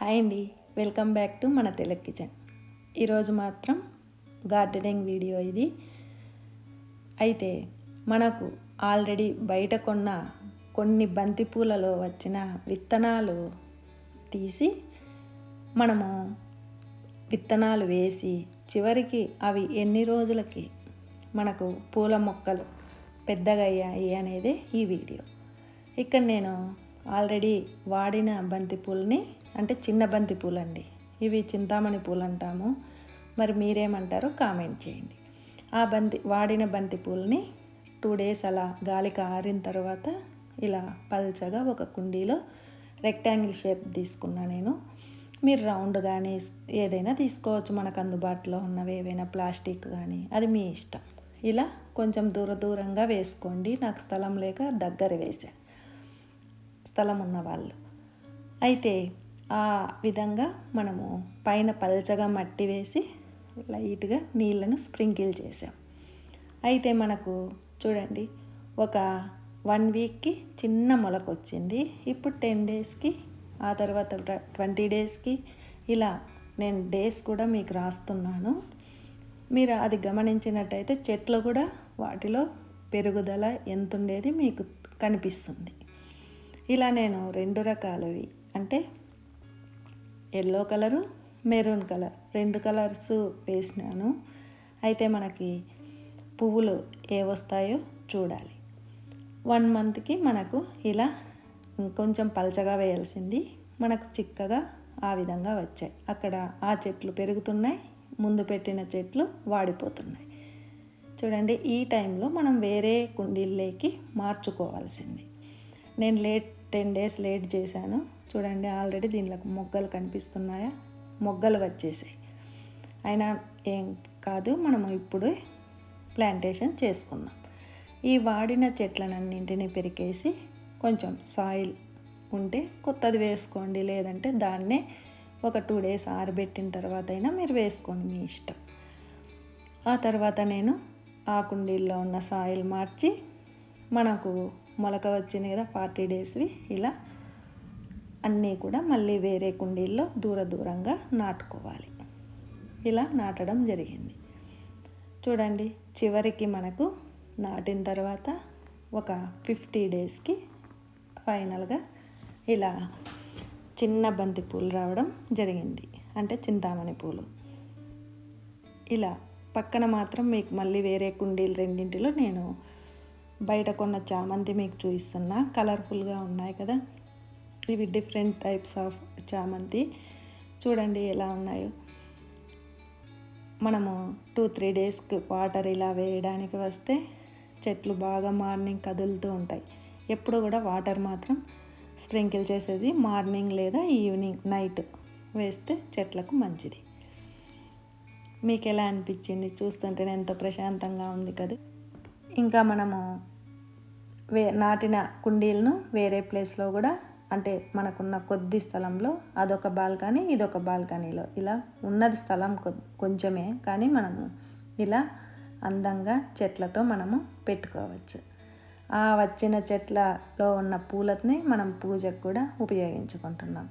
Hi అండి. Welcome back to మన Telugu kitchen. ఈరోజు మాత్రం గార్డెనింగ్ వీడియో ఇది. అయితే మనకు ఆల్రెడీ బయట కొన్న కొన్ని బంతిపూలలో వచ్చిన విత్తనాలు తీసి మనము విత్తనాలు వేసి చివరికి అవి ఎన్ని రోజులకి మనకు పూల మొక్కలు పెద్దగా అయ్యాయి అనేది ఈ వీడియో. ఇక్కడ నేను ఆల్రెడీ వాడిన బంతిపూలని అంటే చిన్న బంతి పూలండి. ఇవి చింతామణి పూలు అంటాము మరి మీరేమంటారో కామెంట్ చేయండి. ఆ బంతి వాడిన బంతి పూలని టూ డేస్ అలా గాలికి ఆరిన తర్వాత ఇలా పల్చగా ఒక కుండీలో రెక్టాంగిల్ షేప్ తీసుకున్నా నేను. మీరు రౌండ్ కానీ ఏదైనా తీసుకోవచ్చు మనకు అందుబాటులో ఉన్నవి ఏవైనా ప్లాస్టిక్ కానీ అది మీ ఇష్టం. ఇలా కొంచెం దూర దూరంగా వేసుకోండి. నాకు స్థలం లేక దగ్గర వేసా స్థలం ఉన్నవాళ్ళు. అయితే ఆ విధంగా మనము పైన పల్చగా మట్టి వేసి లైట్గా నీళ్ళను స్ప్రింకిల్ చేసాం అయితే మనకు చూడండి ఒక వన్ వీక్కి చిన్న మొలక వచ్చింది ఇప్పుడు టెన్ డేస్కి ఆ తర్వాత ట్వంటీ డేస్కి ఇలా నేను డేస్ కూడా మీకు రాస్తున్నాను. మీరు అది గమనించినట్టయితే చెట్లు కూడా వాటిలో పెరుగుదల ఎంత ఉండేది మీకు కనిపిస్తుంది. ఇలా నేను రెండు రకాలవి అంటే ఎల్లో కలరు మెరూన్ కలర్. రెండు కలర్స్ వేసినాను. అయితే మనకి పువ్వులు ఏ వస్తాయో చూడాలి. వన్ మంత్కి మనకు ఇలా ఇంకొంచెం పలచగా వేయాల్సింది. మనకు చిక్కగా ఆ విధంగా వచ్చాయి. అక్కడ ఆ చెట్లు పెరుగుతున్నాయి. ముందు పెట్టిన చెట్లు వాడిపోతున్నాయి. చూడండి ఈ టైంలో మనం వేరే కుండీల్లోకి మార్చుకోవాల్సింది. నేను లేట్ టెన్ డేస్ లేట్ చేశాను. చూడండి ఆల్రెడీ దీనిలో మొగ్గలు కనిపిస్తున్నాయా? మొగ్గలు వచ్చేసాయి. అయినా ఏం కాదు మనం ఇప్పుడు ప్లాంటేషన్ చేసుకుందాం. ఈ వాడిన చెట్లనన్నింటినీ పెరికేసి కొంచెం సాయిల్ ఉంటే కొత్తది వేసుకోండి. లేదంటే దాన్నే ఒక టూ డేస్ ఆరబెట్టిన తర్వాత అయినా మీరు వేసుకోండి మీ ఇష్టం. ఆ తర్వాత నేను ఆ కుండీల్లో ఉన్న సాయిల్ మార్చి మనకు మొలక వచ్చింది కదా ఫార్టీ డేస్వి ఇలా అన్నీ కూడా మళ్ళీ వేరే కుండీల్లో దూర దూరంగా నాటుకోవాలి. ఇలా నాటడం జరిగింది. చూడండి చివరికి మనకు నాటిన తర్వాత ఒక ఫిఫ్టీ డేస్కి ఫైనల్గా ఇలా చిన్న బంతి పూలు రావడం జరిగింది. అంటే చింతామణి పూలు. ఇలా పక్కన మాత్రం మీకు మళ్ళీ వేరే కుండీలు రెండింటిలో నేను బయట కొన్న చామంతి మీకు చూపిస్తున్నా. కలర్ఫుల్గా ఉన్నాయి కదా. ఇవి డిఫరెంట్ టైప్స్ ఆఫ్ చామంతి. చూడండి ఎలా ఉన్నాయో. మనము టూ త్రీ డేస్కి వాటర్ ఇలా వేయడానికి వస్తే చెట్లు బాగా మార్నింగ్ కదులుతూ ఉంటాయి. ఎప్పుడు కూడా వాటర్ మాత్రం స్ప్రింకిల్ చేసేది మార్నింగ్ లేదా ఈవినింగ్ నైట్ వేస్తే చెట్లకు మంచిది. మీకు ఎలా అనిపించింది? చూస్తుంటేనే ఎంతో ప్రశాంతంగా ఉంది కదా. ఇంకా మనము వే నాటిన కుండీలను వేరే ప్లేస్లో కూడా అంటే మనకున్న కొద్ది స్థలంలో అదొక బాల్కనీ ఇదొక బాల్కనీలో. ఇలా ఉన్నది స్థలం కొంచెమే కానీ మనము ఇలా అందంగా చెట్లతో మనము పెట్టుకోవచ్చు. ఆ వచ్చిన చెట్లలో ఉన్న పూలని మనం పూజకు కూడా ఉపయోగించుకుంటున్నాం.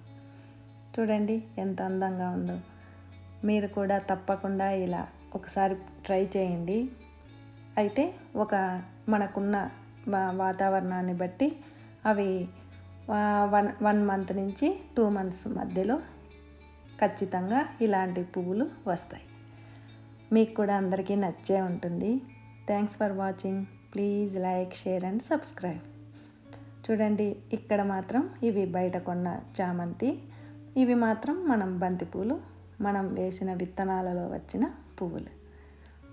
చూడండి ఎంత అందంగా ఉందో. మీరు కూడా తప్పకుండా ఇలా ఒకసారి ట్రై చేయండి. అయితే ఒక మనకున్న వాతావరణాన్ని బట్టి అవి వన్ వన్ మంత్ నుంచి టూ మంత్స్ మధ్యలో ఖచ్చితంగా ఇలాంటి పువ్వులు వస్తాయి. మీకు కూడా అందరికీ నచ్చే ఉంటుంది. Thanks for watching please like share and subscribe చూడండి ఇక్కడ మాత్రం ఇవి బయట కొన్న చామంతి. ఇవి మాత్రం మనం బంతిపూలు మనం వేసిన విత్తనాలలో వచ్చిన పువ్వులు.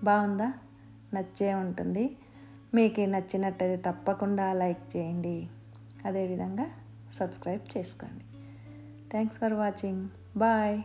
బాగుందా? నచ్చే ఉంటుంది. మీకు నచ్చినట్టయితే తప్పకుండా లైక్ చేయండి. అదేవిధంగా సబ్స్క్రైబ్ చేసుకోండి. Thanks for watching. బాయ్.